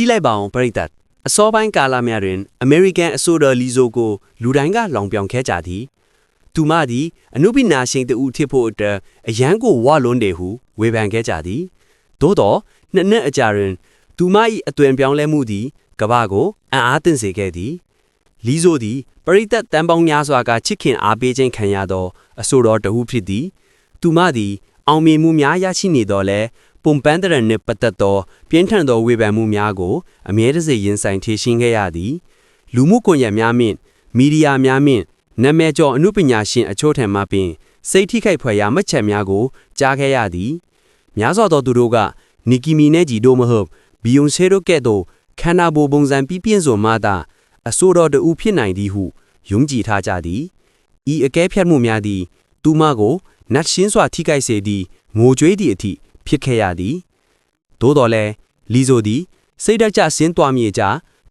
ကြည့်လိုက်ပါအောင်ပရိသတ်အစောပိုင်းကာလများတွင်အမေရိကန်အဆိုတော်လီဇိုကိုလူတိုင်းကလောင်ပြောင်ခဲကြသည်သူမသည်အနုပညာရှင်တဦးထစ်ဖို့အတွက်အရန်ကိုဝလွန်းတယ်ဟုဝေဖန်ခဲ့ကြသည်သို့တော့နှစ်နှစ်အကြာတွင်သူမ၏အသွင်ပြောင်းလဲမှုသည်ကမ္ဘာကိုအံ့အားသင့်စေခဲ့သည်လီဇိုသည်ပရိသတ်တန်ပေါင်းများစွာကချစ်ခင်အားပေးခြင်းခံရသောအဆိုတော်တဦးဖြစ်သည်သူမသည်အောင်မြင်မှုများရရှိနေတော့လဲ ပုံပန်းတရနှင့်ပတ်သက်သောပြင်းထန်သောဝေဖန်မှုများကိုအမြဲတစေရင်ဆိုင်ထေရှင်းခဲ့ရသည်လူမှုကွန်ရက်များမြင့်မီဒီယာများမြင့်နာမည်ကျော်အမှုပညာရှင်အချို့ထံမှပင်စိတ်ထိခိုက်ဖွယ်ရာမှတ်ချက်များကိုကြားခဲ့ရသည်များစွာသောသူတို့ကနီကီမီနဲဂျီတို့မဟုတ်ဘီယွန်ဆေတို့ကဲ့သို့ခန္ဓာကိုယ်ပုံစံပြည့်ပြည့်စုံမှသာအဆိုတော်တူဖြစ်နိုင်သည်ဟုယုံကြည်ထားကြသည်ဤအကဲဖြတ်မှုများသည်သူမကိုနတ်ရှင်းစွာထိခိုက်စေသည့်ငိုကြွေးသည့်အထိ ဖြစ်ခဲ့ရသည်သို့တော်လည်းလီဇိုသည်စိတ်ဓာတ်ကျဆင်းသွားမြေကြ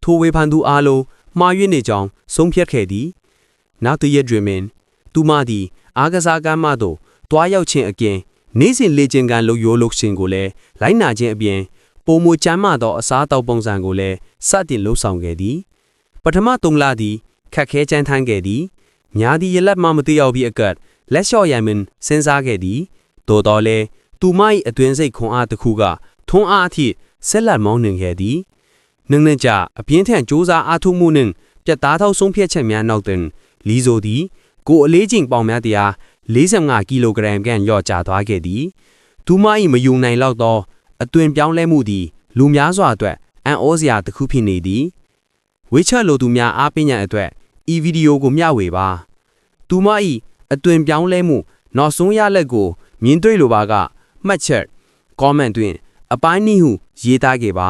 ထိုဝေဖန်သူအားလုံးမှားယွင်းနေကြောင်းဆုံးဖြတ်ခဲ့သည်နောက်တစ်ရက်တွင်ပင်သူမသည်အားကစားကမ်းမသို့တွားရောက်ခြင်းအပြင်နေ့စဉ်လေ့ကျင့်ခန်းလုပ်ရိုးလုပ်ရှင်ကိုလည်းလိုက်နာခြင်းအပြင်ပုံမချမ်းမသောအစားအသောက်ပုံစံကိုလည်းစတင်လှုပ်ဆောင်ခဲ့သည် ပထမ၃လသည်ခက်ခဲကြမ်းထမ်းခဲ့သည်များသည့်ရလက်မှမသိရောက်ပြီးအကတ်လက်လျှော့ရန်မင်စဉ်းစားခဲ့သည်သို့တော်လည်း သူမ၏အတွင်းစိတ်ခွန်အားတစ်ခုကထွန်းအားအထိဆက်လက်မောင်းနှင်ခဲ့သည်နှင်းနှင်းကြအပြင်းထန်စ조사အားထုတ်မှုနှင့်ပြတ်သားသောဆုံးဖြတ်ချက်များနောက်တွင်လီဇိုသည် ကိုယ်အလေးချိန်ပေါင်များတရား45ကီလိုဂရမ်ခန့်လျော့ကျသွားခဲ့သည်သူမ၏မယူနိုင်လောက်သောအသွင်ပြောင်းလဲမှုသည်လူများစွာအတွက်အံ့ဩစရာတစ်ခုဖြစ်နေသည်ဝေချက်လိုသူများအားပေးရန်အတွက်ဤဗီဒီယိုကိုမျှဝေပါသူမ၏အသွင်ပြောင်းလဲမှု နောက်ဆုံးရလက်ကိုမြင်တွေ့လိုပါက မှတ်ချက် comment တွင်အပိုင်းနည်းဟုရေးသားခဲ့ပါ